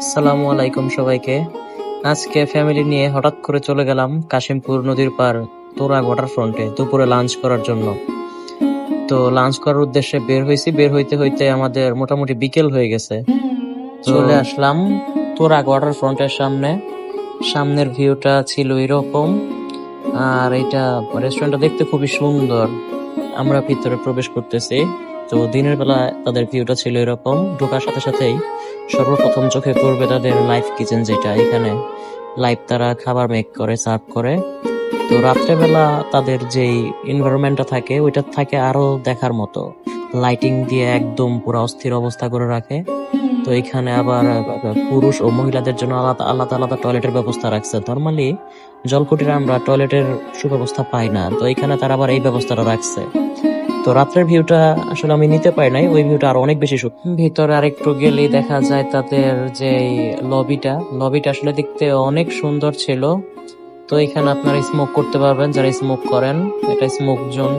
আসসালামু আলাইকুম সবাইকে। আজকে ফ্যামিলি নিয়ে হঠাৎ করে চলে গেলাম কাশিমপুর নদীর পার তোরা ওয়াটার ফ্রন্টে দুপুরে লাঞ্চ করার জন্য। তো লাঞ্চ করার উদ্দেশ্যে বের হয়েছি। বের হইতে হইতে আমাদের মোটামুটি বিকেল হয়ে গেছে। চলে আসলাম তোরা ওয়াটার ফ্রন্টের সামনে। সামনের ভিউটা ছিল এরকম। আর এটা রেস্টুরেন্টটা দেখতে খুবই সুন্দর। আমরা ভিতরে প্রবেশ করতেছি। তো দিনের বেলা তাদের ভিউটা ছিল এরকম। ঢোকার সাথে সাথেই সর্বপ্রথম চোখে পড়বে তাদের লাইফ কিচেন যেটা। এখানে লাইভ তারা খাবার মেক করে সার্ভ করে। তো রাত্রেবেলা তাদের যেই এনভায়রনমেন্টটা থাকে, ওইটা থাকে আরও দেখার মতো। লাইটিং দিয়ে একদম পুরো অস্থির অবস্থা করে রাখে। তো এখানে আবার, পুরুষ ও মহিলাদের জন্য আলাদা আলাদা আলাদা টয়লেটের ব্যবস্থা রাখছে। নর্মালি জলকুটিরে আমরা টয়লেটের সুব্যবস্থা পাই না। তো এখানে তারা আবার এই ব্যবস্থাটা রাখছে। তো রাত্রের ভিউটা আসলে আমি নিতে পারি নাই, ওই ভিউটা আরও অনেক বেশি সুন্দর ভিতরে আরেকটু গেলেই দেখা যায় তাদের যে লবিটা লবিটা আসলে দেখতে অনেক সুন্দর ছিল। তো এখানে আপনারা স্মোক করতে পারবেন, যারা স্মোক করেন, এটা স্মোক জোন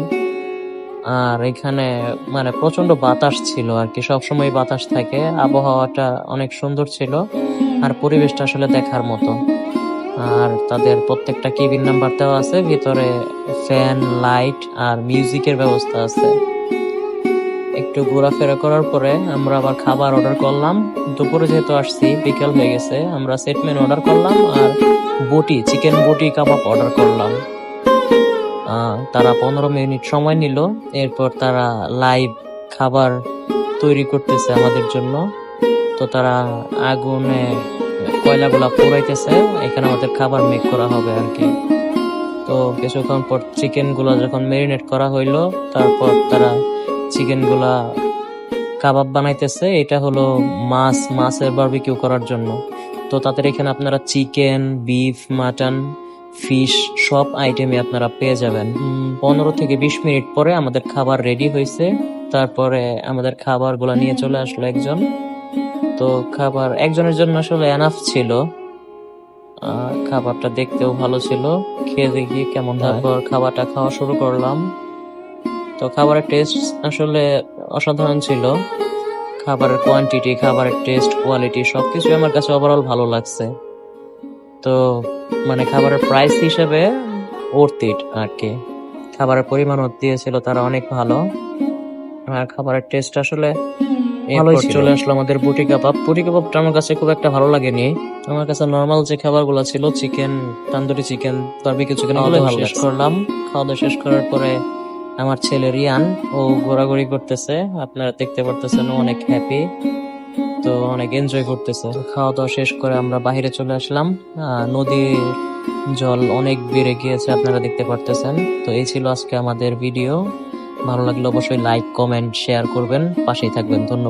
আর এখানে মানে প্রচণ্ড বাতাস ছিল আর কি, সবসময় বাতাস থাকে। আবহাওয়াটা অনেক সুন্দর ছিল। আর পরিবেশটা আসলে দেখার মতো। আর তাদের প্রত্যেকটা কেবিন নাম্বার দেওয়া আছে, ভিতরে ফ্যান, লাইট আর মিউজিকের ব্যবস্থা আছে। একটু ঘোরাফেরা করার পরে আমরা আবার খাবার অর্ডার করলাম। দুপুরে যেহেতু আসছি, বিকেল হয়ে গেছে, আমরা সেট মেনু অর্ডার করলাম আর বটি চিকেন বটি কাবাব অর্ডার করলাম। তারা পনেরো মিনিট সময় নিল, এরপর তারা লাইভ খাবার তৈরি করতেছে আমাদের জন্য। তো তারা আগুনে কয়লাগুলা পোড়াইতেছে, এখানে আমাদের খাবার মেক করা হবে আর কি তো কিছুক্ষণ পর চিকেনগুলা যখন মেরিনেট করা হইল, তারপর তারা চিকেনগুলা কাবাব বানাইতেছে। এটা হলো মাছ, মাছের বারবিকিউ করার জন্য। তো তাদের এখানে আপনারা চিকেন বিফ মাটন ফিশ সব আইটেমই আপনারা পেয়ে যাবেন। পনেরো থেকে বিশ মিনিট পরে আমাদের খাবার রেডি হয়েছে। তারপরে আমাদের খাবারগুলো নিয়ে চলে আসলো একজন। তো খাবার, একজনের জন্য আসলে এনাফ ছিল। খাবারটা দেখতেও ভালো ছিল। খেয়ে দেখি কেমন তারপর খাবারটা খাওয়া শুরু করলাম। তো খাবারের টেস্ট আসলে অসাধারণ ছিল। খাবারের কোয়ান্টিটি খাবারের টেস্ট কোয়ালিটি সবকিছু আমার কাছে ওভারঅল ভালো লাগছে। তো মানে খাবারের প্রাইস হিসেবে ওর্থ আর কি খাবারের পরিমাণও দিয়েছিল তারা অনেক ভালো। আর খাবারের টেস্ট আসলে ছিল। চলে আসলো আমাদের বুটি কাবাব। বুটি কাবাবটা আমার কাছে খুব একটা ভালো লাগেনি। আমার কাছে নর্মাল যে খাবারগুলো ছিল chicken tandoori chicken barbecue chicken শেষ করলাম। খাওয়া দাওয়া শেষ করার পরে আমার ছেলে রিয়ান ও ঘোরাঘুরি করতেছে। আপনারা দেখতে পারতেছেন অনেক হ্যাপি তো অনেক এনজয় করতেছে। খাওয়া দাওয়া শেষ করে আমরা বাইরে চলে আসলাম। আহ, নদীর জল অনেক বেড়ে গিয়েছে আপনারা দেখতে পারতেছেন। তো এই ছিল আজকে আমাদের ভিডিও ভালো লাগলে অবশ্যই লাইক কমেন্ট শেয়ার করবেন। পাশেই থাকবেন। ধন্যবাদ।